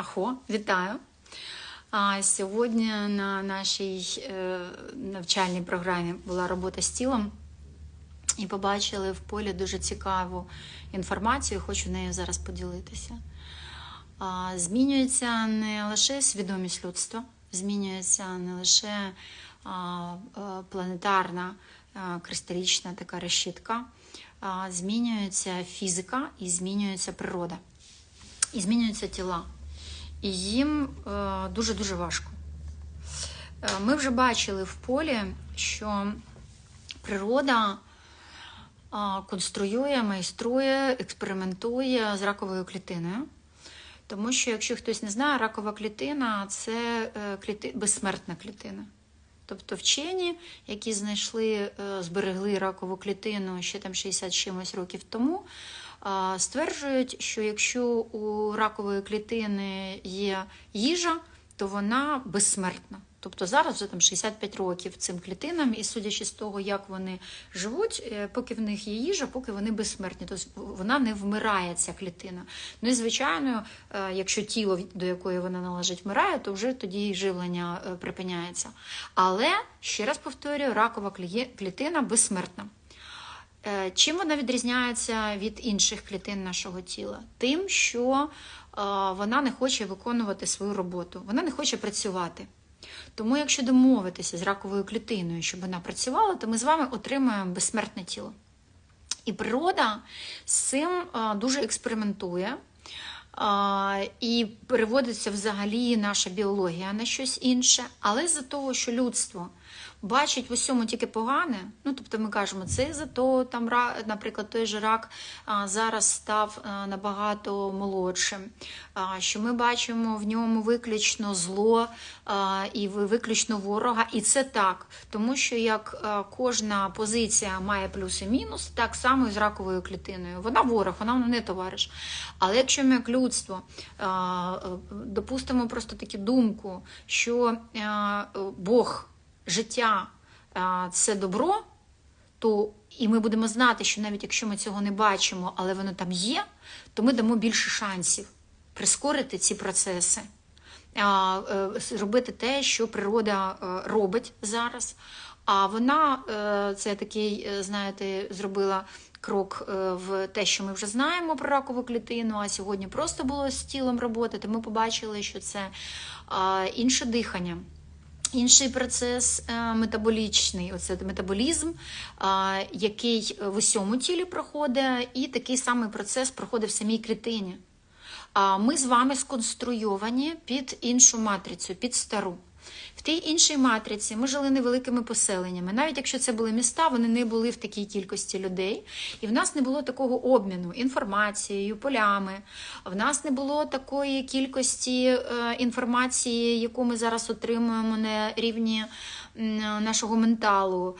Ахо, вітаю! А сьогодні на нашій е, навчальній програмі була робота з тілом, і побачили в полі дуже цікаву інформацію. Хочу нею зараз поділитися. Змінюється не лише свідомість людства, змінюється не лише а, планетарна кристалічна така решітка, змінюється фізика і змінюється природа, і змінюються тіла. І їм дуже-дуже важко. Е, Ми вже бачили в полі, що природа е, конструює, майструє, експериментує з раковою клітиною. Тому що, якщо хтось не знає, ракова клітина це е, кліти... безсмертна клітина. Тобто вчені, які знайшли, зберегли ракову клітину ще там 60 чимось років тому, стверджують, що якщо у ракової клітини є їжа, то вона безсмертна. Тобто зараз вже там 65 років цим клітинам, і судячи з того, як вони живуть, е, поки в них є їжа, поки вони безсмертні, тобто вона не вмирає, ця клітина. Ну і звичайно, е, якщо тіло, до якої вона належить, вмирає, то вже тоді живлення е, припиняється. Але ще раз повторюю, ракова клітина безсмертна. Е, чим вона відрізняється від інших клітин нашого тіла? Тим, що е, вона не хоче виконувати свою роботу, вона не хоче працювати. Тому, якщо домовитися з раковою клітиною, щоб вона працювала, то ми з вами отримаємо безсмертне тіло. І природа з цим е, дуже експериментує. І переводиться взагалі наша біологія на щось інше, але з-за того, що людство бачить в усьому тільки погане. Ну тобто ми кажемо, це за то там наприклад, той же рак зараз став набагато молодшим. Що ми бачимо в ньому виключно зло і виключно ворога, і це так, тому що як кожна позиція має плюс і мінус, так само і з раковою клітиною. Вона ворог, вона не товариш. Але якщо ми як людство допустимо просто таку думку, що Бог життя це добро, то і ми будемо знати, що навіть якщо ми цього не бачимо, але воно там є, то ми дамо більше шансів прискорити ці процеси, е, зробити те, що природа е, робить зараз. А вона е, це такий, знаєте, зробила крок в те, що ми вже знаємо про ракову клітину. А сьогодні просто було з тілом роботи. Ми побачили, що це інше дихання. Інший процес е, метаболічний, оце метаболізм, який в усьому тілі проходить, і такий самий процес проходить в самій клітині. Ми з вами сконструйовані під іншу матрицю, під стару. В тій іншій матриці ми жили невеликими поселеннями. Навіть якщо це були міста, вони не були в такій кількості людей. І в нас не було такого обміну інформацією, полями. В нас не було такої кількості е, інформації, яку ми зараз отримуємо на рівні нашого менталу.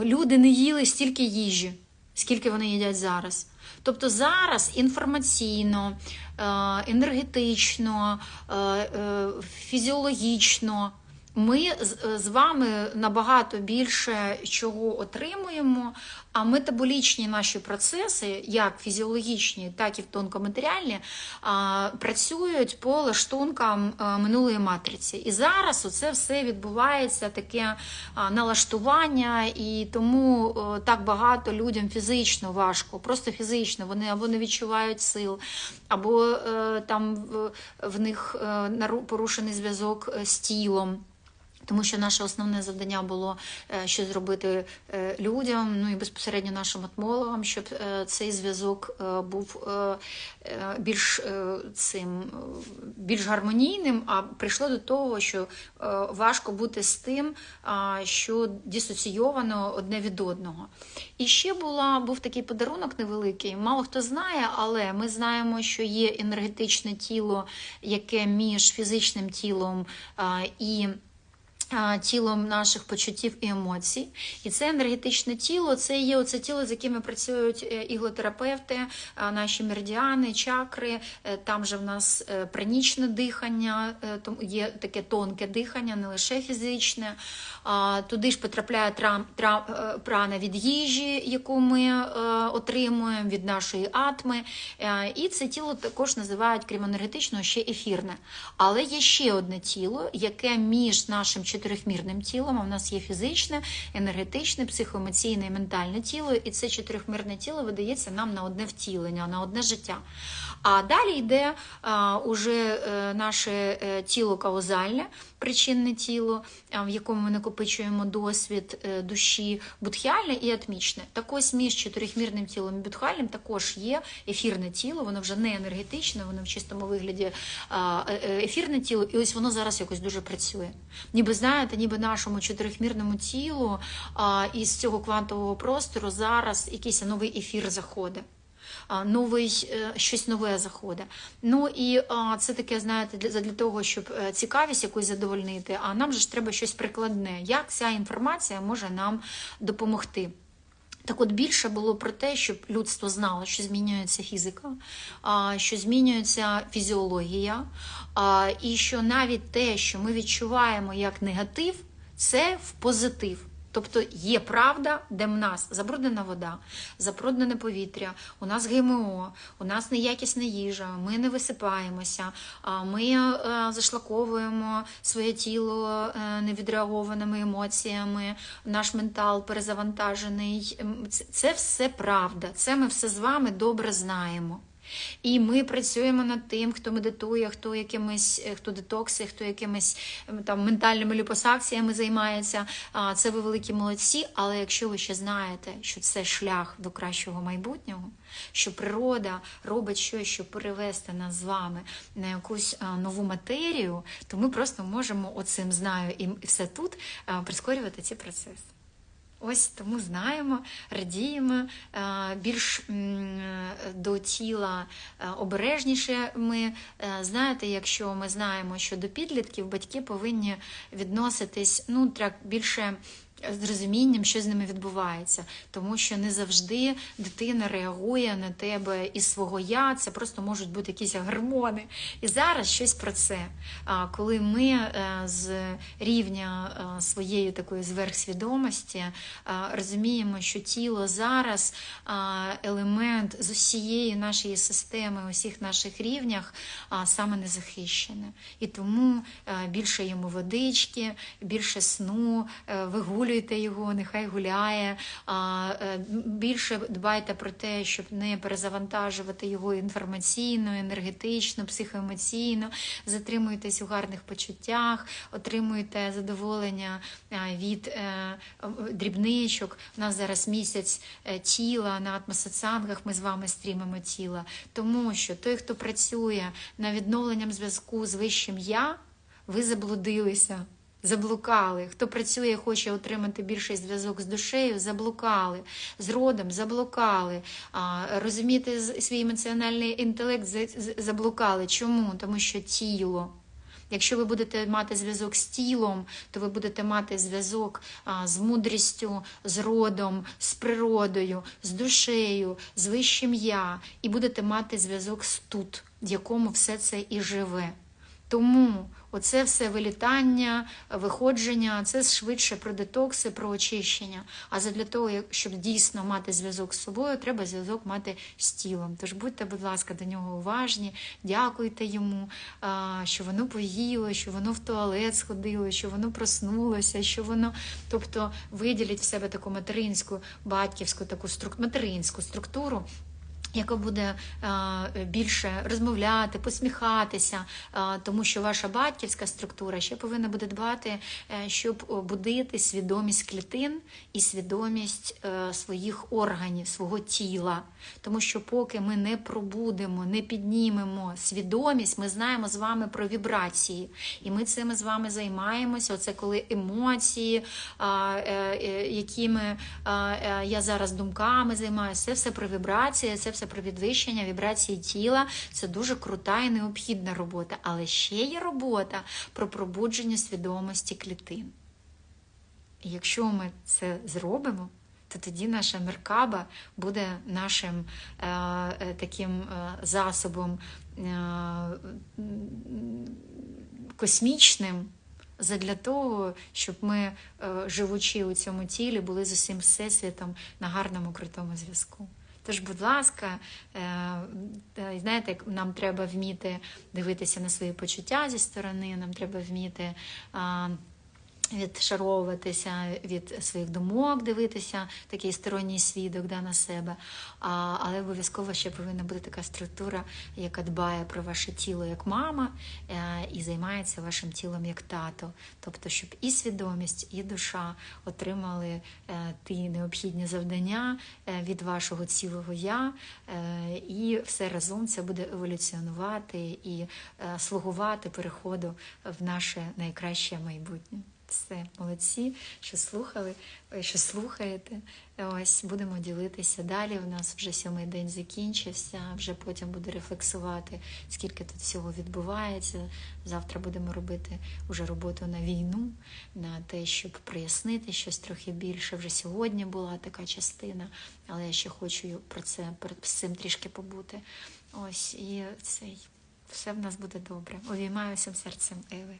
Люди не їли стільки їжі, скільки вони їдять зараз. Тобто зараз інформаційно, е, енергетично, е, е, фізіологічно ми з вами набагато більше чого отримуємо, а метаболічні наші процеси, як фізіологічні, так і тонкоматеріальні, працюють по лаштункам минулої матриці. І зараз це все відбувається таке налаштування, і тому так багато людям фізично важко, просто фізично вони або не відчувають сил, або е, там в них е, порушений зв'язок е, з тілом. Тому що наше основне завдання було е, що зробити е, людям, ну і безпосередньо нашим атмологам, щоб е, цей зв'язок був більш цим більш гармонійним. А прийшло до того, що важко бути з тим, що дисоційовано одне від одного. І ще була був такий подарунок невеликий. Мало хто знає, але ми знаємо, що є енергетичне тіло, яке між фізичним тілом і тілом наших почуттів і емоцій. І це енергетичне тіло, це є оце тіло, з якими працюють е, іглотерапевти, наші меридіани, чакри. Е, Там же в нас е, пранічне дихання, є таке тонке дихання, не лише фізичне. Туди ж потрапляє прана від їжі, яку ми отримуємо від нашої атми. І це тіло також називають крім енергетичного ще ефірне. Але є ще одне тіло, яке між нашим чотирьохмірним тілом, а в нас є фізичне, енергетичне, психоемоційне і ментальне тіло, і це чотирьохмірне тіло видається нам на одне втілення, на одне життя. А далі йде а, уже е, наше е, тіло каузальне, причинне тіло, в якому ми накопичуємо досвід е, душі, будхіальне і атмічне. Так ось між чотирьохмірним тілом і будхіальним також є ефірне тіло, воно вже не енергетичне, воно в чистому вигляді е, е, ефірне тіло, і ось воно зараз якось дуже працює. Ніби знаєте, ніби нашому чотирьохмірному тілу із цього квантового простору зараз якийсь новий ефір заходить. Новий е, щось нове заходить. Ну і це таке, знаєте, для, для того, щоб е, цікавість якусь задовольнити. А нам же ж треба щось прикладне. Як ця інформація може нам допомогти? Так от більше було про те, щоб людство знало, що змінюється фізика, що змінюється фізіологія, і що навіть те, що ми відчуваємо як негатив, це в позитив. Тобто є правда, де в нас забруднена вода, забруднене повітря, у нас ГМО, у нас неякісна їжа, ми не висипаємося, ми е, зашлаковуємо своє тіло е, невідреагованими емоціями, наш ментал перезавантажений. Це все правда. Це ми все з вами добре знаємо. І ми працюємо над тим, хто медитує, хто якимись, е, хто детокси, хто якимись ем, там ментальними ліпосакціями займається. Це ви великі молодці. Але якщо ви ще знаєте, що це шлях до кращого майбутнього, що природа робить щось, щоб перевести нас з вами на якусь нову матерію, то ми просто можемо оцим знаю і все тут прискорювати ці процеси. Ось тому знаємо, радіємо е, більш до тіла е, обережніше. Ми е, знаєте, якщо ми знаємо, що до підлітків батьки повинні відноситись ну так більше. З розумінням, що з ними відбувається, тому що не завжди дитина реагує на тебе із свого я, це просто можуть бути якісь гормони. І зараз щось про це. Коли ми е, з рівня е, своєї такої зверхсвідомості е, розуміємо, що тіло зараз елемент з усієї нашої системи, усіх наших рівнях саме не захищене. І тому більше йому водички, більше сну, е, вигулюйте його, нехай гуляє. е, Більше дбайте про те, щоб не перезавантажувати його інформаційно, енергетично, психоемоційно. Затримуйтесь у гарних почуттях, отримуйте задоволення е, від е, дрібничок. У нас зараз місяць тіла на атмосоціангах. Ми з вами стрімимо тіла. Тому що той, хто працює над відновленням зв'язку з вищим я, ви заблудилися. Заблукали. Хто працює, хоче отримати більший зв'язок з душею, заблукали. З родом заблукали. Розуміти свій емоціональний інтелект заблукали. Чому? Тому що тіло. Якщо ви будете мати зв'язок з тілом, то ви будете мати зв'язок з мудрістю, з родом, з природою, з душею, з вищим я, і будете мати зв'язок з тут, в якому все це і живе. Тому оце все вилітання, виходження, це швидше про детокси, про очищення. А задля того, щоб дійсно мати зв'язок з собою, треба зв'язок мати з тілом. Тож будьте, будь ласка, до нього уважні, дякуйте йому, що воно поїло, що воно в туалет сходило, що воно проснулося, що воно, тобто виділіть в себе таку материнську, батьківську, таку струк... материнську структуру яка буде е, більше розмовляти, посміхатися, е, тому що ваша батьківська структура ще повинна буде дбати, е, щоб будити свідомість клітин і свідомість своїх органів, свого тіла. Тому що поки ми не пробудемо, не піднімемо свідомість, ми знаємо з вами про вібрації. І ми цим з вами займаємося. Оце коли емоції, якими я зараз думками займаюся, це все про вібрації, це все це про підвищення вібрації тіла. Це дуже крута і необхідна робота. Але ще є робота про пробудження свідомості клітин. І якщо ми це зробимо, то тоді наша меркаба буде нашим е, е, таким е, засобом е, космічним задля того, щоб ми, е, живучи у цьому тілі, були з усім всесвітом на гарному крутому зв'язку. Тож, будь ласка, е, знаєте, нам треба вміти дивитися на свої почуття зі сторони, нам треба вміти. Відшаровуватися від своїх думок, дивитися такий сторонній свідок да, на себе. А, але обов'язково ще повинна бути така структура, яка дбає про ваше тіло як мама е, і займається вашим тілом як тато. Тобто, щоб і свідомість, і душа отримали е, ті необхідні завдання е, від вашого цілого я, і все разом це буде еволюціонувати і слугувати переходу в наше найкраще майбутнє. Все, молодці, що слухали, е, що слухаєте. Ось будемо ділитися далі. У нас вже сьомий день закінчився. Вже потім буду рефлексувати, скільки тут всього відбувається. Завтра будемо робити вже роботу на війну, на те, щоб прояснити щось трохи більше. Вже сьогодні була така частина, але я ще хочу про це перед цим трішки побути. Ось і цей все в нас буде добре. Обіймаю всім серцем Еви.